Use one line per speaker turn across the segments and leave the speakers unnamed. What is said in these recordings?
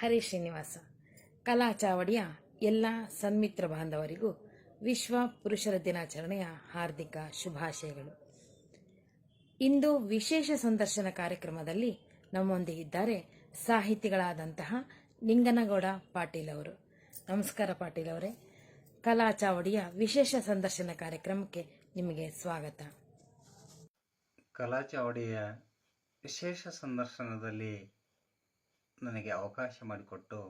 ಹರಿ ಶ್ರೀನಿವಾಸ. ಕಲಾ ಚಾವಡಿಯ ಎಲ್ಲ ಸನ್ಮಿತ್ರ ಬಾಂಧವರಿಗೂ ವಿಶ್ವ ಪುರುಷರ ದಿನಾಚರಣೆಯ ಹಾರ್ದಿಕ ಶುಭಾಶಯಗಳು. ಇಂದು ವಿಶೇಷ ಸಂದರ್ಶನ ಕಾರ್ಯಕ್ರಮದಲ್ಲಿ ನಮ್ಮೊಂದಿಗಿದ್ದಾರೆ ಸಾಹಿತಿಗಳಾದಂತಹ ನಿಂಗನಗೌಡ ಪಾಟೀಲ್ ಅವರು. ನಮಸ್ಕಾರ ಪಾಟೀಲ್ ಅವರೇ. ಕಲಾ ಚಾವಡಿಯ ವಿಶೇಷ ಸಂದರ್ಶನ ಕಾರ್ಯಕ್ರಮಕ್ಕೆ ನಿಮಗೆ ಸ್ವಾಗತ.
ಕಲಾ ಚಾವಡಿಯ ವಿಶೇಷ ಸಂದರ್ಶನದಲ್ಲಿ ನನಗೆ ಅವಕಾಶ ಮಾಡಿಕೊಟ್ಟು,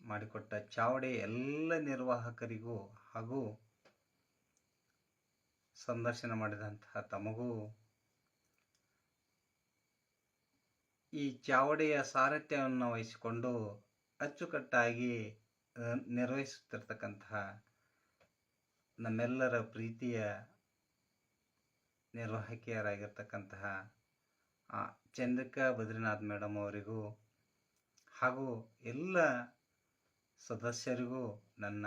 ಮಾಡಿಕೊಟ್ಟ ಚಾವಡಿ ಎಲ್ಲ ನಿರ್ವಾಹಕರಿಗೂ ಹಾಗೂ ಸಂದರ್ಶನ ಮಾಡಿದಂತಹ ತಮಗೂ ಈ ಚಾವಡಿಯ ಸಾರಥ್ಯವನ್ನು ವಹಿಸಿಕೊಂಡು ಅಚ್ಚುಕಟ್ಟಾಗಿ ನಿರ್ವಹಿಸುತ್ತಿರ್ತಕ್ಕಂತಹ ನಮ್ಮೆಲ್ಲರ ಪ್ರೀತಿಯ ನಿರ್ವಾಹಕಿಯರಾಗಿರ್ತಕ್ಕಂತಹ ಚಂದ್ರಿಕಾ ಬದ್ರಿನಾಥ್ ಮೇಡಮ್ ಅವರಿಗೂ ಹಾಗೂ ಎಲ್ಲ ಸದಸ್ಯರಿಗೂ ನನ್ನ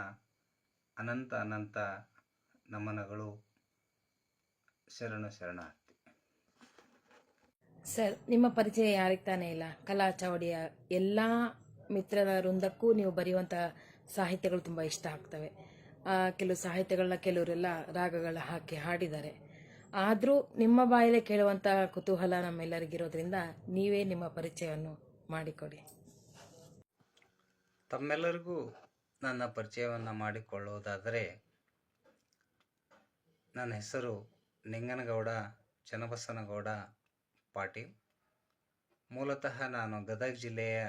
ಅನಂತ ಅನಂತ ನಮನಗಳು. ಶರಣ ಶರಣಾರ್ಥಿ.
ಸರ್, ನಿಮ್ಮ ಪರಿಚಯ ಯಾರಿಗೆ ತಾನೇ ಇಲ್ಲ? ಕಲಾ ಚಾವಡಿಯ ಎಲ್ಲ ಮಿತ್ರರ ವೃಂದಕ್ಕೂ ನೀವು ಬರೆಯುವಂಥ ಸಾಹಿತ್ಯಗಳು ತುಂಬ ಇಷ್ಟ ಆಗ್ತವೆ. ಕೆಲವು ಸಾಹಿತ್ಯಗಳನ್ನ ಕೆಲವರೆಲ್ಲ ರಾಗಗಳ ಹಾಕಿ ಹಾಡಿದ್ದಾರೆ. ಆದರೂ ನಿಮ್ಮ ಬಾಯಲ್ಲೇ ಕೇಳುವಂಥ ಕುತೂಹಲ ನಮ್ಮೆಲ್ಲರಿಗಿರೋದ್ರಿಂದ ನೀವೇ ನಿಮ್ಮ ಪರಿಚಯವನ್ನು ಮಾಡಿಕೊಡಿ.
ತಮ್ಮೆಲ್ಲರಿಗೂ ನನ್ನ ಪರಿಚಯವನ್ನು ಮಾಡಿಕೊಳ್ಳುವುದಾದರೆ ನನ್ನ ಹೆಸರು ನಿಂಗನಗೌಡ, ಚನ್ನಬಸನಗೌಡ ಪಾಟೀಲ್. ಮೂಲತಃ ನಾನು ಗದಗ ಜಿಲ್ಲೆಯ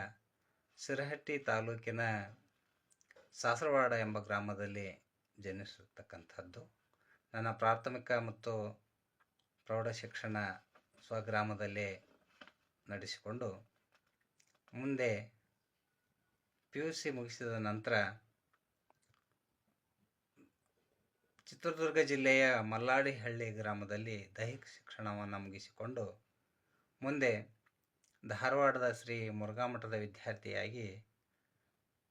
ಸಿರಹಟ್ಟಿ ತಾಲೂಕಿನ ಸಾಸರವಾಡ ಎಂಬ ಗ್ರಾಮದಲ್ಲಿ ಜನಿಸಿರ್ತಕ್ಕಂಥದ್ದು ನನ್ನ ಪ್ರಾಥಮಿಕ ಮತ್ತು ಪ್ರೌಢ ಶಿಕ್ಷಣ ಸ್ವಗ್ರಾಮದಲ್ಲೇ ನಡೆಸಿಕೊಂಡು ಮುಂದೆ ಪಿ ಯು ಸಿ ಮುಗಿಸಿದ ನಂತರ ಚಿತ್ರದುರ್ಗ ಜಿಲ್ಲೆಯ ಮಲ್ಲಾಡಿಹಳ್ಳಿ ಗ್ರಾಮದಲ್ಲಿ ದೈಹಿಕ ಶಿಕ್ಷಣವನ್ನು ಮುಗಿಸಿಕೊಂಡು ಮುಂದೆ ಧಾರವಾಡದ ಶ್ರೀ ಮುರುಘಾಮಠದ ವಿದ್ಯಾರ್ಥಿಯಾಗಿ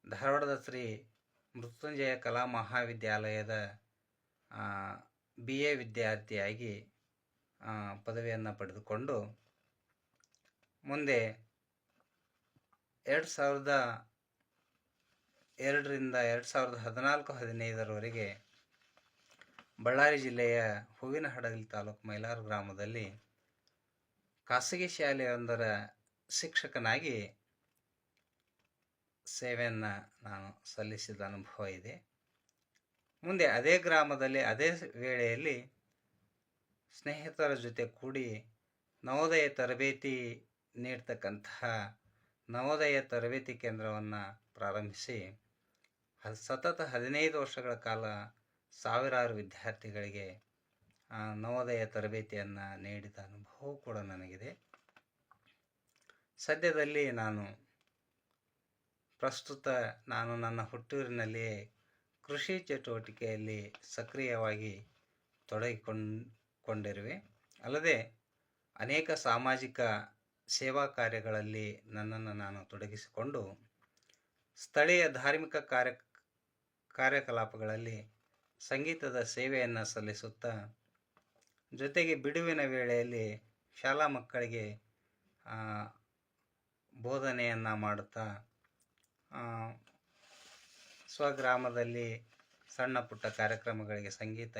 ಧಾರವಾಡದ ಶ್ರೀ ಮೃತ್ಯುಂಜಯ ಕಲಾ ಮಹಾವಿದ್ಯಾಲಯದ ಬಿ ಎ ವಿದ್ಯಾರ್ಥಿಯಾಗಿ ಪದವಿಯನ್ನು ಪಡೆದುಕೊಂಡು ಮುಂದೆ ಎರಡು ಸಾವಿರದ ಎರಡರಿಂದ ಎರಡು ಸಾವಿರದ ಹದಿನಾಲ್ಕು ಹದಿನೈದರವರೆಗೆ ಬಳ್ಳಾರಿ ಜಿಲ್ಲೆಯ ಹೂವಿನ ಹಡಗಲಿ ತಾಲೂಕು ಮೈಲಾರು ಗ್ರಾಮದಲ್ಲಿ ಖಾಸಗಿ ಶಾಲೆಯೊಂದರ ಶಿಕ್ಷಕನಾಗಿ ಸೇವೆಯನ್ನು ನಾನು ಸಲ್ಲಿಸಿದ ಅನುಭವ ಇದೆ. ಮುಂದೆ ಅದೇ ಗ್ರಾಮದಲ್ಲಿ ಅದೇ ವೇಳೆಯಲ್ಲಿ ಸ್ನೇಹಿತರ ಜೊತೆ ಕೂಡಿ ನವೋದಯ ತರಬೇತಿ ನೀಡ್ತಕ್ಕಂತಹ ನವೋದಯ ತರಬೇತಿ ಕೇಂದ್ರವನ್ನು ಪ್ರಾರಂಭಿಸಿ ಸತತ ಹದಿನೈದು ವರ್ಷಗಳ ಕಾಲ ಸಾವಿರಾರು ವಿದ್ಯಾರ್ಥಿಗಳಿಗೆ ನವೋದಯ ತರಬೇತಿಯನ್ನು ನೀಡಿದ ಅನುಭವ ಕೂಡ ನನಗಿದೆ. ಸದ್ಯದಲ್ಲಿ ನಾನು ಪ್ರಸ್ತುತ ನಾನು ನನ್ನ ಹುಟ್ಟೂರಿನಲ್ಲಿಯೇ ಕೃಷಿ ಚಟುವಟಿಕೆಯಲ್ಲಿ ಸಕ್ರಿಯವಾಗಿ ತೊಡಗಿಕೊಂಡಿರುವೆ ಅಲ್ಲದೆ ಅನೇಕ ಸಾಮಾಜಿಕ ಸೇವಾ ಕಾರ್ಯಗಳಲ್ಲಿ ನನ್ನನ್ನು ನಾನು ತೊಡಗಿಸಿಕೊಂಡು ಸ್ಥಳೀಯ ಧಾರ್ಮಿಕ ಕಾರ್ಯ, ಕಾರ್ಯಕಲಾಪಗಳಲ್ಲಿ ಸಂಗೀತದ ಸೇವೆಯನ್ನು ಸಲ್ಲಿಸುತ್ತಾ ಜೊತೆಗೆ ಬಿಡುವಿನ ವೇಳೆಯಲ್ಲಿ ಶಾಲಾ ಮಕ್ಕಳಿಗೆ ಬೋಧನೆಯನ್ನು ಮಾಡುತ್ತಾ ಸ್ವಗ್ರಾಮದಲ್ಲಿ ಸಣ್ಣ ಪುಟ್ಟ ಕಾರ್ಯಕ್ರಮಗಳಿಗೆ ಸಂಗೀತ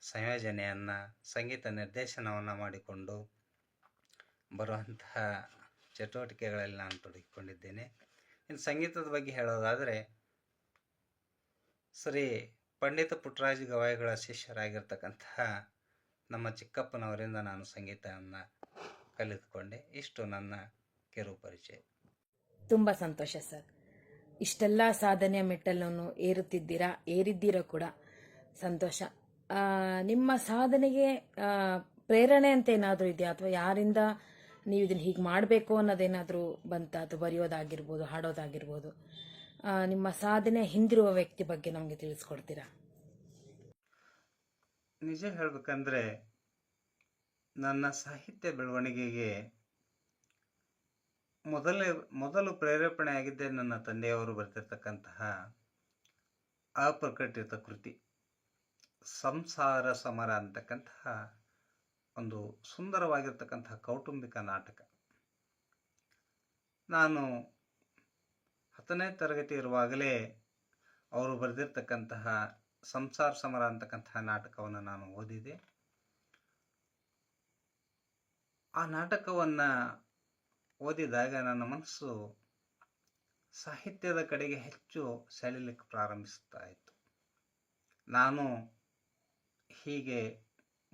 ಸಂಯೋಜನೆಯನ್ನು, ಸಂಗೀತ ನಿರ್ದೇಶನವನ್ನು ಮಾಡಿಕೊಂಡು ಬರುವಂತಹ ಚಟುವಟಿಕೆಗಳಲ್ಲಿ ನಾನು ತೊಡಗಿಕೊಂಡಿದ್ದೇನೆ. ಇನ್ನು ಸಂಗೀತದ ಬಗ್ಗೆ ಹೇಳೋದಾದರೆ, ಶ್ರೀ ಪಂಡಿತ ಪುಟ್ಟರಾಜ ಗವಾಯಿಗಳ ಶಿಷ್ಯರಾಗಿರ್ತಕ್ಕಂತಹ ನಮ್ಮ ಚಿಕ್ಕಪ್ಪನವರಿಂದ ನಾನು ಸಂಗೀತವನ್ನು ಕಲಿತುಕೊಂಡೆ. ಇಷ್ಟು ನನ್ನ ಕಿರು ಪರಿಚಯ.
ತುಂಬ ಸಂತೋಷ ಸರ್. ಇಷ್ಟೆಲ್ಲ ಸಾಧನೆಯ ಮೆಟ್ಟಲನ್ನು ಏರುತ್ತಿದ್ದೀರಾ, ಏರಿದ್ದೀರಾ ಕೂಡ ಸಂತೋಷ. ನಿಮ್ಮ ಸಾಧನೆಗೆ ಪ್ರೇರಣೆ ಅಂತ ಏನಾದರೂ ಇದೆಯಾ? ಅಥವಾ ಯಾರಿಂದ ನೀವು ಇದನ್ನು ಹೀಗೆ ಮಾಡಬೇಕು ಅನ್ನೋದೇನಾದರೂ ಬಂತ? ಅಥವಾ ಬರೆಯೋದಾಗಿರ್ಬೋದು, ಹಾಡೋದಾಗಿರ್ಬೋದು. ನಿಮ್ಮ ಸಾಧನೆ ಹಿಂದಿರುವ ವ್ಯಕ್ತಿ ಬಗ್ಗೆ ನಮಗೆ ತಿಳಿಸ್ಕೊಡ್ತೀರಾ?
ನಿಜ ಹೇಳಬೇಕಂದ್ರೆ, ನನ್ನ ಸಾಹಿತ್ಯ ಬೆಳವಣಿಗೆಗೆ ಮೊದಲೇ, ಮೊದಲು ಪ್ರೇರೇಪಣೆ ಆಗಿದ್ದೇ ನನ್ನ ತಂದೆಯವರು ಬರೆದಿರ್ತಕ್ಕಂತಹ ಅಪ್ರಕಟಿತ ಕೃತಿ. ಸಂಸಾರ ಸಮರ ಅಂತಕ್ಕಂತಹ ಒಂದು ಸುಂದರವಾಗಿರ್ತಕ್ಕಂತಹ ಕೌಟುಂಬಿಕ ನಾಟಕ. ನಾನು ಹತ್ತನೇ ತರಗತಿ ಇರುವಾಗಲೇ ಅವರು ಬರೆದಿರ್ತಕ್ಕಂತಹ ಸಂಸಾರ ಸಮರ ಅಂತಕ್ಕಂತಹ ನಾಟಕವನ್ನು ನಾನು ಓದಿದೆ. ಆ ನಾಟಕವನ್ನು ಓದಿದಾಗ ನನ್ನ ಮನಸ್ಸು ಸಾಹಿತ್ಯದ ಕಡೆಗೆ ಹೆಚ್ಚು ಸೆಳೆಯಲಿಕ್ಕೆ ಪ್ರಾರಂಭಿಸ್ತಾ ಇತ್ತು. ನಾನು ಹೀಗೆ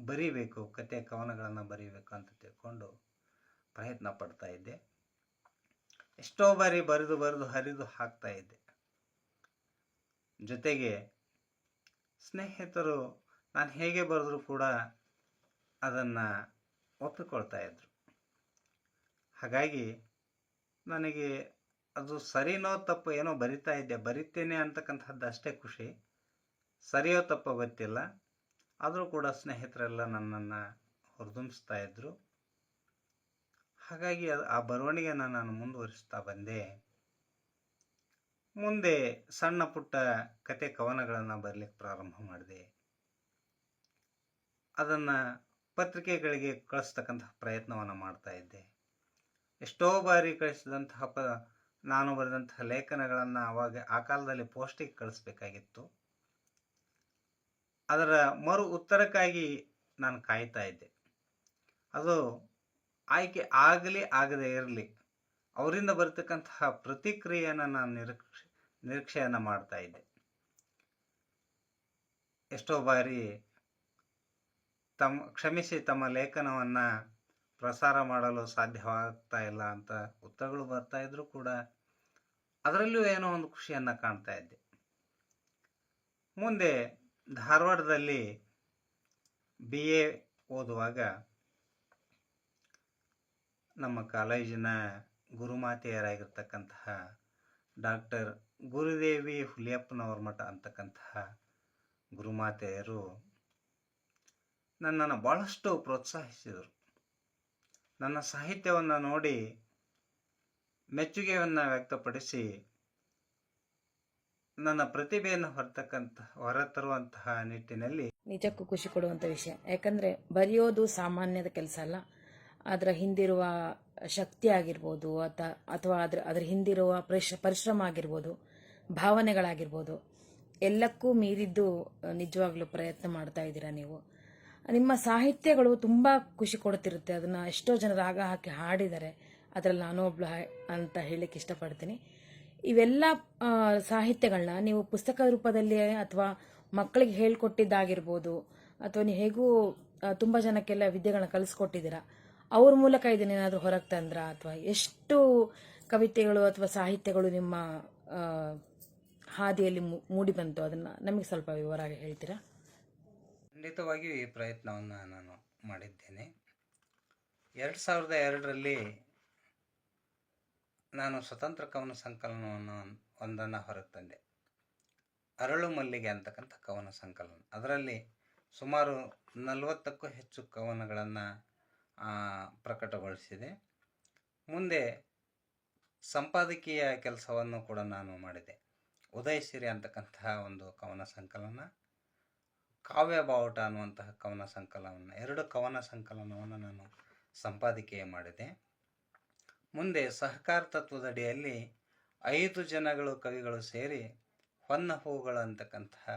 ಬರೀಬೇಕು ಕತೆ ಕವನಗಳನ್ನು ಬರೀಬೇಕು ಅಂತ ತಿಳ್ಕೊಂಡು ಪ್ರಯತ್ನ ಪಡ್ತಾ ಇದ್ದೆ. ಎಷ್ಟೋ ಬಾರಿ ಬರೆದು ಬರೆದು ಹರಿದು ಹಾಕ್ತಾ ಇದ್ದೆ. ಜೊತೆಗೆ ಸ್ನೇಹಿತರು ನಾನು ಹೇಗೆ ಬರೆದ್ರೂ ಕೂಡ ಅದನ್ನು ಒಪ್ಪಿಕೊಳ್ತಾ ಇದ್ರು. ಹಾಗಾಗಿ ನನಗೆ ಅದು ಸರಿನೋ ತಪ್ಪು ಏನೋ ಬರಿತಾ ಇದ್ದೆ. ಬರಿತೇನೆ ಅಂತಕ್ಕಂಥದ್ದು ಅಷ್ಟೇ ಖುಷಿ. ಸರಿಯೋ ತಪ್ಪೋ ಗೊತ್ತಿಲ್ಲ. ಆದರೂ ಕೂಡ ಸ್ನೇಹಿತರೆಲ್ಲ ನನ್ನನ್ನು ಹುರಿದುಂಬಿಸ್ತಾ ಇದ್ದರು ಹಾಗಾಗಿ ಅದು ಆ ಬರವಣಿಗೆಯನ್ನು ನಾನು ಮುಂದುವರಿಸ್ತಾ ಬಂದೆ. ಮುಂದೆ ಸಣ್ಣ ಪುಟ್ಟ ಕತೆ ಕವನಗಳನ್ನು ಬರಲಿಕ್ಕೆ ಪ್ರಾರಂಭ ಮಾಡಿದೆ. ಅದನ್ನು ಪತ್ರಿಕೆಗಳಿಗೆ ಕಳಿಸ್ತಕ್ಕಂತಹ ಪ್ರಯತ್ನವನ್ನು ಮಾಡ್ತಾ ಇದ್ದೆ. ಎಷ್ಟೋ ಬಾರಿ ಕಳಿಸಿದಂತಹ ಪ, ನಾನು ಬರೆದಂತಹ ಲೇಖನಗಳನ್ನು ಅವಾಗ ಆ ಕಾಲದಲ್ಲಿ ಪೋಸ್ಟಿಗೆ ಕಳಿಸ್ಬೇಕಾಗಿತ್ತು. ಅದರ ಮರು ಉತ್ತರಕ್ಕಾಗಿ ನಾನು ಕಾಯ್ತಾ ಇದ್ದೆ. ಅದು ಆಯ್ಕೆ ಆಗಲಿ ಆಗದೇ ಇರಲಿ, ಅವರಿಂದ ಬರ್ತಕ್ಕಂತಹ ಪ್ರತಿಕ್ರಿಯೆಯನ್ನು ನಾನು ನಿರೀಕ್ಷೆ, ನಿರೀಕ್ಷೆಯನ್ನು ಮಾಡ್ತಾ ಇದ್ದೆ. ಎಷ್ಟೋ ಬಾರಿ ತಮ್ಮ ಕ್ಷಮಿಸಿ ತಮ್ಮ ಲೇಖನವನ್ನು ಪ್ರಸಾರ ಮಾಡಲು ಸಾಧ್ಯವಾಗ್ತಾ ಇಲ್ಲ ಅಂತ ಉತ್ತರಗಳು ಬರ್ತಾ ಇದ್ರೂ ಕೂಡ ಅದರಲ್ಲೂ ಏನೋ ಒಂದು ಖುಷಿಯನ್ನು ಕಾಣ್ತಾ ಇದ್ದೆ. ಮುಂದೆ ಧಾರವಾಡದಲ್ಲಿ ಬಿ ಎ ಓದುವಾಗ ನಮ್ಮ ಕಾಲೇಜಿನ ಗುರುಮಾತೆಯರಾಗಿರ್ತಕ್ಕಂತಹ ಡಾಕ್ಟರ್ ಗುರುದೇವಿ ಹುಲಿಯಪ್ಪನವರ ಮಠ ಅಂತಕ್ಕಂತಹ ಗುರುಮಾತೆಯರು ನನ್ನನ್ನು ಭಾಳಷ್ಟು ಪ್ರೋತ್ಸಾಹಿಸಿದರು. ನನ್ನ ಸಾಹಿತ್ಯವನ್ನು ನೋಡಿ ಮೆಚ್ಚುಗೆಯನ್ನು ವ್ಯಕ್ತಪಡಿಸಿ ನನ್ನ ಪ್ರತಿಭೆಯನ್ನು ಹೊರತಕ್ಕಂತ ಹೊರತರುವಂತಹ ನಿಟ್ಟಿನಲ್ಲಿ
ನಿಜಕ್ಕೂ ಖುಷಿ ಕೊಡುವಂಥ ವಿಷಯ. ಯಾಕಂದರೆ ಬರೆಯೋದು ಸಾಮಾನ್ಯದ ಕೆಲಸ ಅಲ್ಲ. ಅದರ ಹಿಂದಿರುವ ಶಕ್ತಿ ಆಗಿರ್ಬೋದು ಅಥ ಅಥವಾ ಅದ್ರ ಅದ್ರ ಹಿಂದಿರುವ ಪರಿಶ್ರ ಪರಿಶ್ರಮ ಆಗಿರ್ಬೋದು, ಭಾವನೆಗಳಾಗಿರ್ಬೋದು, ಎಲ್ಲಕ್ಕೂ ಮೀರಿದ್ದು ನಿಜವಾಗ್ಲೂ ಪ್ರಯತ್ನ ಮಾಡ್ತಾ ಇದ್ದೀರಾ ನೀವು. ನಿಮ್ಮ ಸಾಹಿತ್ಯಗಳು ತುಂಬ ಖುಷಿ ಕೊಡ್ತಿರುತ್ತೆ. ಅದನ್ನು ಎಷ್ಟೋ ಜನ ರಾಗ ಹಾಕಿ ಹಾಡಿದ್ದಾರೆ. ಅದರಲ್ಲಿ ನಾನು ಒಬ್ಳು ಅಂತ ಹೇಳಲಿಕ್ಕೆ ಇಷ್ಟಪಡ್ತೀನಿ. ಇವೆಲ್ಲ ಸಾಹಿತ್ಯಗಳನ್ನ ನೀವು ಪುಸ್ತಕ ರೂಪದಲ್ಲಿ ಅಥವಾ ಮಕ್ಕಳಿಗೆ ಹೇಳ್ಕೊಟ್ಟಿದ್ದಾಗಿರ್ಬೋದು, ಅಥವಾ ನೀವು ಹೇಗೂ ತುಂಬ ಜನಕ್ಕೆಲ್ಲ ವಿದ್ಯೆಗಳನ್ನ ಕಲಿಸ್ಕೊಟ್ಟಿದ್ದೀರಾ, ಅವ್ರ ಮೂಲಕ ಇದನ್ನೇನಾದರೂ ಹೊರಗೆ ತಂದ್ರ? ಅಥವಾ ಎಷ್ಟು ಕವಿತೆಗಳು ಅಥವಾ ಸಾಹಿತ್ಯಗಳು ನಿಮ್ಮ ಹಾದಿಯಲ್ಲಿ ಮೂಡಿ ಬಂತು? ಅದನ್ನು ನಮಗೆ ಸ್ವಲ್ಪ ವಿವರವಾಗಿ ಹೇಳ್ತೀರಾ?
ಖಂಡಿತವಾಗಿಯೂ ಈ ಪ್ರಯತ್ನವನ್ನು ನಾನು ಮಾಡಿದ್ದೇನೆ. ಎರಡು ಸಾವಿರದ ಎರಡರಲ್ಲಿ ನಾನು ಸ್ವತಂತ್ರ ಕವನ ಸಂಕಲನವನ್ನು ಒಂದನ್ನು ಹೊರತಂದೆ. ತಂದೆ ಅರಳು ಮಲ್ಲಿಗೆ ಅಂತಕ್ಕಂಥ ಕವನ ಸಂಕಲನ. ಅದರಲ್ಲಿ ಸುಮಾರು ನಲವತ್ತಕ್ಕೂ ಹೆಚ್ಚು ಕವನಗಳನ್ನು ಪ್ರಕಟಗೊಳಿಸಿದೆ. ಮುಂದೆ ಸಂಪಾದಕೀಯ ಕೆಲಸವನ್ನು ಕೂಡ ನಾನು ಮಾಡಿದೆ. ಉದಯಸಿರಿ ಅಂತಕ್ಕಂತಹ ಒಂದು ಕವನ ಸಂಕಲನ, ಕಾವ್ಯ ಬಾವುಟ ಅನ್ನುವಂತಹ ಕವನ ಸಂಕಲನ ಎರಡು ಕವನ ಸಂಕಲನವನ್ನು ನಾನು ಸಂಪಾದಕೀಯ ಮಾಡಿದೆ. ಮುಂದೆ ಸಹಕಾರ ತತ್ವದಡಿಯಲ್ಲಿ ಐದು ಜನಗಳು ಕವಿಗಳು ಸೇರಿ ಹೊನ್ನ ಹೂಗಳು ಅಂತಕ್ಕಂತಹ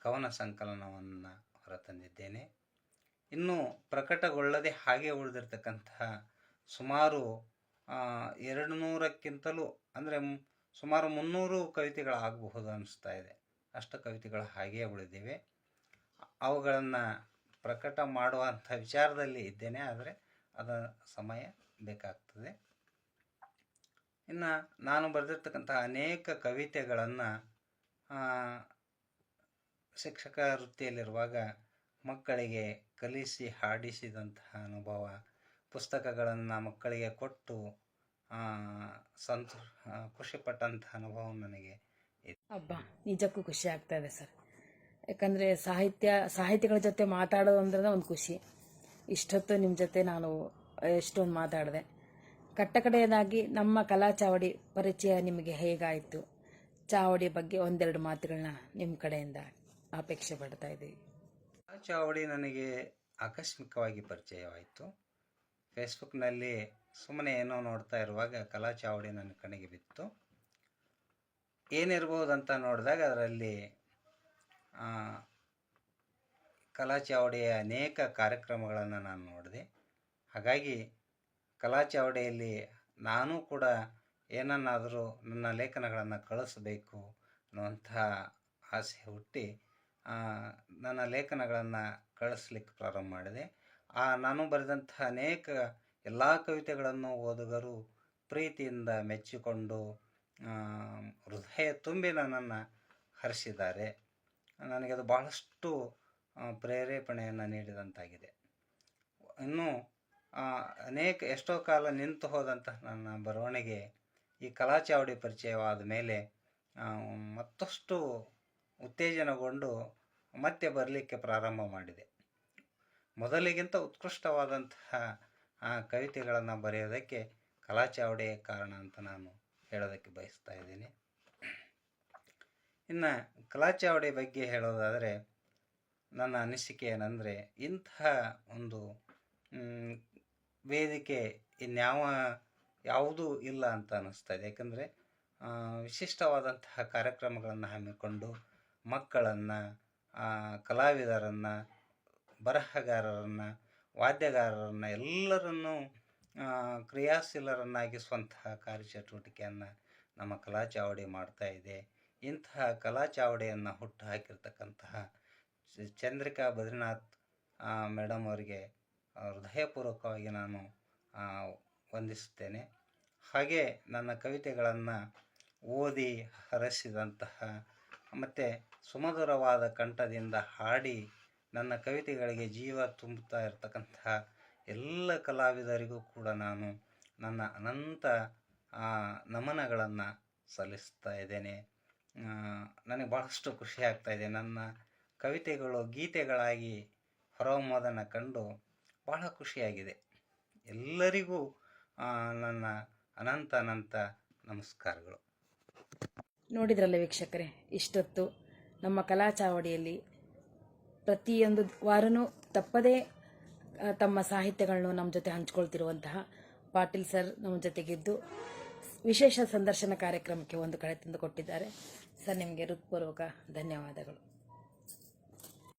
ಕವನ ಸಂಕಲನವನ್ನು ಹೊರತಂದಿದ್ದೇನೆ. ಇನ್ನೂ ಪ್ರಕಟಗೊಳ್ಳದೆ ಹಾಗೆ ಉಳಿದಿರ್ತಕ್ಕಂತಹ ಸುಮಾರು ಎರಡು ನೂರಕ್ಕಿಂತಲೂ ಅಂದರೆ ಸುಮಾರು ಮುನ್ನೂರು ಕವಿತೆಗಳಾಗಬಹುದು ಅನ್ನಿಸ್ತಾ ಇದೆ. ಅಷ್ಟು ಕವಿತೆಗಳು ಹಾಗೆಯೇ ಉಳಿದಿವೆ. ಅವುಗಳನ್ನು ಪ್ರಕಟ ಮಾಡುವಂಥ ವಿಚಾರದಲ್ಲಿ ಇದ್ದೇನೆ, ಆದರೆ ಅದರ ಸಮಯ ಬೇಕಾಗ್ತದೆ. ಇನ್ನು ನಾನು ಬರೆದಿರ್ತಕ್ಕಂತಹ ಅನೇಕ ಕವಿತೆಗಳನ್ನು ಶಿಕ್ಷಕ ವೃತ್ತಿಯಲ್ಲಿರುವಾಗ ಮಕ್ಕಳಿಗೆ ಕಲಿಸಿ ಹಾಡಿಸಿದಂತಹ ಅನುಭವ, ಪುಸ್ತಕಗಳನ್ನು ಮಕ್ಕಳಿಗೆ ಕೊಟ್ಟು ಸಂತೋಷ ಖುಷಿಪಟ್ಟಂತಹ ಅನುಭವ ನನಗೆ
ಅಬ್ಬಾ, ನಿಜಕ್ಕೂ ಖುಷಿ ಆಗ್ತಾ ಇದೆ ಸರ್. ಯಾಕಂದರೆ ಸಾಹಿತ್ಯ, ಸಾಹಿತಿಗಳ ಜೊತೆ ಮಾತಾಡೋದು ಅಂದ್ರೆ ಒಂದು ಖುಷಿ. ಇಷ್ಟೊತ್ತು ನಿಮ್ಮ ಜೊತೆ ನಾನು ಎಷ್ಟೊಂದು ಮಾತಾಡಿದೆ. ಕಟ್ಟ ಕಡೆಯದಾಗಿ ನಮ್ಮ ಕಲಾ ಚಾವಡಿ ಪರಿಚಯ ನಿಮಗೆ ಹೇಗಾಯಿತು? ಚಾವಡಿ ಬಗ್ಗೆ ಒಂದೆರಡು ಮಾತುಗಳನ್ನ ನಿಮ್ಮ ಕಡೆಯಿಂದ ಅಪೇಕ್ಷೆ ಪಡ್ತಾ ಇದ್ದೀವಿ.
ಚಾವಡಿ ನನಗೆ ಆಕಸ್ಮಿಕವಾಗಿ ಪರಿಚಯವಾಯಿತು. ಫೇಸ್ಬುಕ್ನಲ್ಲಿ ಸುಮ್ಮನೆ ಏನೋ ನೋಡ್ತಾ ಇರುವಾಗ ಕಲಾ ಚಾವಡಿ ನನ್ನ ಕಣ್ಣಿಗೆ ಬಿತ್ತು. ಏನಿರ್ಬೋದಂತ ನೋಡಿದಾಗ ಅದರಲ್ಲಿ ಕಲಾ ಚಾವಡಿಯ ಅನೇಕ ಕಾರ್ಯಕ್ರಮಗಳನ್ನು ನಾನು ನೋಡಿದೆ. ಹಾಗಾಗಿ ಕಲಾ ಚಾವಡಿಯಲ್ಲಿ ನಾನು ಕೂಡ ಏನನ್ನಾದರೂ ನನ್ನ ಲೇಖನಗಳನ್ನು ಕಳಿಸಬೇಕು ಅನ್ನುವಂತಹ ಆಸೆ ಹುಟ್ಟಿ ನನ್ನ ಲೇಖನಗಳನ್ನು ಕಳಿಸ್ಲಿಕ್ಕೆ ಪ್ರಾರಂಭ ಮಾಡಿದೆ. ಆ, ನಾನು ಬರೆದಂಥ ಅನೇಕ ಎಲ್ಲ ಕವಿತೆಗಳನ್ನು ಓದುಗರು ಪ್ರೀತಿಯಿಂದ ಮೆಚ್ಚಿಕೊಂಡು ಹೃದಯ ತುಂಬಿ ನನ್ನನ್ನು ಹರಿಸಿದ್ದಾರೆ. ನನಗೆ ಅದು ಬಹಳಷ್ಟು ಪ್ರೇರೇಪಣೆಯನ್ನು ನೀಡಿದಂತಾಗಿದೆ. ಇನ್ನು ಅನೇಕ ಎಷ್ಟೋ ಕಾಲ ನಿಂತು ಹೋದಂತಹ ನನ್ನ ಬರವಣಿಗೆ ಈ ಕಲಾಚಾವಡಿ ಪರಿಚಯವಾದ ಮೇಲೆ ಮತ್ತಷ್ಟು ಉತ್ತೇಜನಗೊಂಡು ಮತ್ತೆ ಬರಲಿಕ್ಕೆ ಪ್ರಾರಂಭ ಮಾಡಿದೆ. ಮೊದಲಿಗಿಂತ ಉತ್ಕೃಷ್ಟವಾದಂತಹ ಕವಿತೆಗಳನ್ನು ಬರೆಯೋದಕ್ಕೆ ಕಲಾಚಾವಡಿಯೇ ಕಾರಣ ಅಂತ ನಾನು ಹೇಳೋದಕ್ಕೆ ಬಯಸ್ತಾ ಇದ್ದೀನಿ. ಇನ್ನು ಕಲಾಚಾವಡೆ ಬಗ್ಗೆ ಹೇಳೋದಾದರೆ, ನನ್ನ ಅನಿಸಿಕೆ ಏನಂದರೆ, ಇಂತಹ ಒಂದು ವೇದಿಕೆ ಇನ್ಯಾವ ಯಾವುದೂ ಇಲ್ಲ ಅಂತ ಅನ್ನಿಸ್ತದೆ ಯಾಕಂದರೆ ವಿಶಿಷ್ಟವಾದಂತಹ ಕಾರ್ಯಕ್ರಮಗಳನ್ನು ಹಮ್ಮಿಕೊಂಡು ಮಕ್ಕಳನ್ನು ಕಲಾವಿದರನ್ನು, ಬರಹಗಾರರನ್ನು, ವಾದ್ಯಗಾರರನ್ನು ಎಲ್ಲರನ್ನೂ ಕ್ರಿಯಾಶೀಲರನ್ನಾಗಿಸುವಂತಹ ಕಾರ್ಯಚಟುವಟಿಕೆಯನ್ನು ನಮ್ಮ ಕಲಾ ಚಾವಡಿ ಮಾಡ್ತಾ ಇದೆ. ಇಂತಹ ಕಲಾ ಚಾವಡಿಯನ್ನು ಹುಟ್ಟು ಹಾಕಿರ್ತಕ್ಕಂತಹ ಚಂದ್ರಿಕಾ ಬದ್ರಿನಾಥ್ ಮೇಡಮ್ ಅವರಿಗೆ ಹೃದಯಪೂರ್ವಕವಾಗಿ ನಾನು ವಂದಿಸುತ್ತೇನೆ. ಹಾಗೆ ನನ್ನ ಕವಿತೆಗಳನ್ನು ಓದಿ ಹರಸಿದಂತಹ, ಮತ್ತು ಸುಮಧುರವಾದ ಕಂಠದಿಂದ ಹಾಡಿ ನನ್ನ ಕವಿತೆಗಳಿಗೆ ಜೀವ ತುಂಬುತ್ತಾ ಇರತಕ್ಕಂತಹ ಎಲ್ಲ ಕಲಾವಿದರಿಗೂ ಕೂಡ ನಾನು ನನ್ನ ಅನಂತ ನಮನಗಳನ್ನು ಸಲ್ಲಿಸ್ತಾ ಇದ್ದೇನೆ. ನನಗೆ ಭಾಳಷ್ಟು ಖುಷಿ ಇದೆ. ನನ್ನ ಕವಿತೆಗಳು ಗೀತೆಗಳಾಗಿ ಹೊರಹೊಮ್ಮೋದನ್ನು ಕಂಡು ಬಹಳ ಖುಷಿಯಾಗಿದೆ. ಎಲ್ಲರಿಗೂ ನನ್ನ ಅನಂತ ಅನಂತ ನಮಸ್ಕಾರಗಳು.
ನೋಡಿದ್ರಲ್ಲ ವೀಕ್ಷಕರೇ, ಇಷ್ಟೊತ್ತು ನಮ್ಮ ಕಲಾ ಚಾವಡಿಯಲ್ಲಿ ಪ್ರತಿಯೊಂದು ವಾರನೂ ತಪ್ಪದೇ ತಮ್ಮ ಸಾಹಿತ್ಯಗಳನ್ನು ನಮ್ಮ ಜೊತೆ ಹಂಚ್ಕೊಳ್ತಿರುವಂತಹ ಪಾಟೀಲ್ ಸರ್ ನಮ್ಮ ಜೊತೆಗಿದ್ದು ವಿಶೇಷ ಸಂದರ್ಶನ ಕಾರ್ಯಕ್ರಮಕ್ಕೆ ಒಂದು ಕಡೆ ತಂದು ಕೊಟ್ಟಿದ್ದಾರೆ. ಸರ್, ನಿಮಗೆ ಹೃತ್ಪೂರ್ವಕ ಧನ್ಯವಾದಗಳು.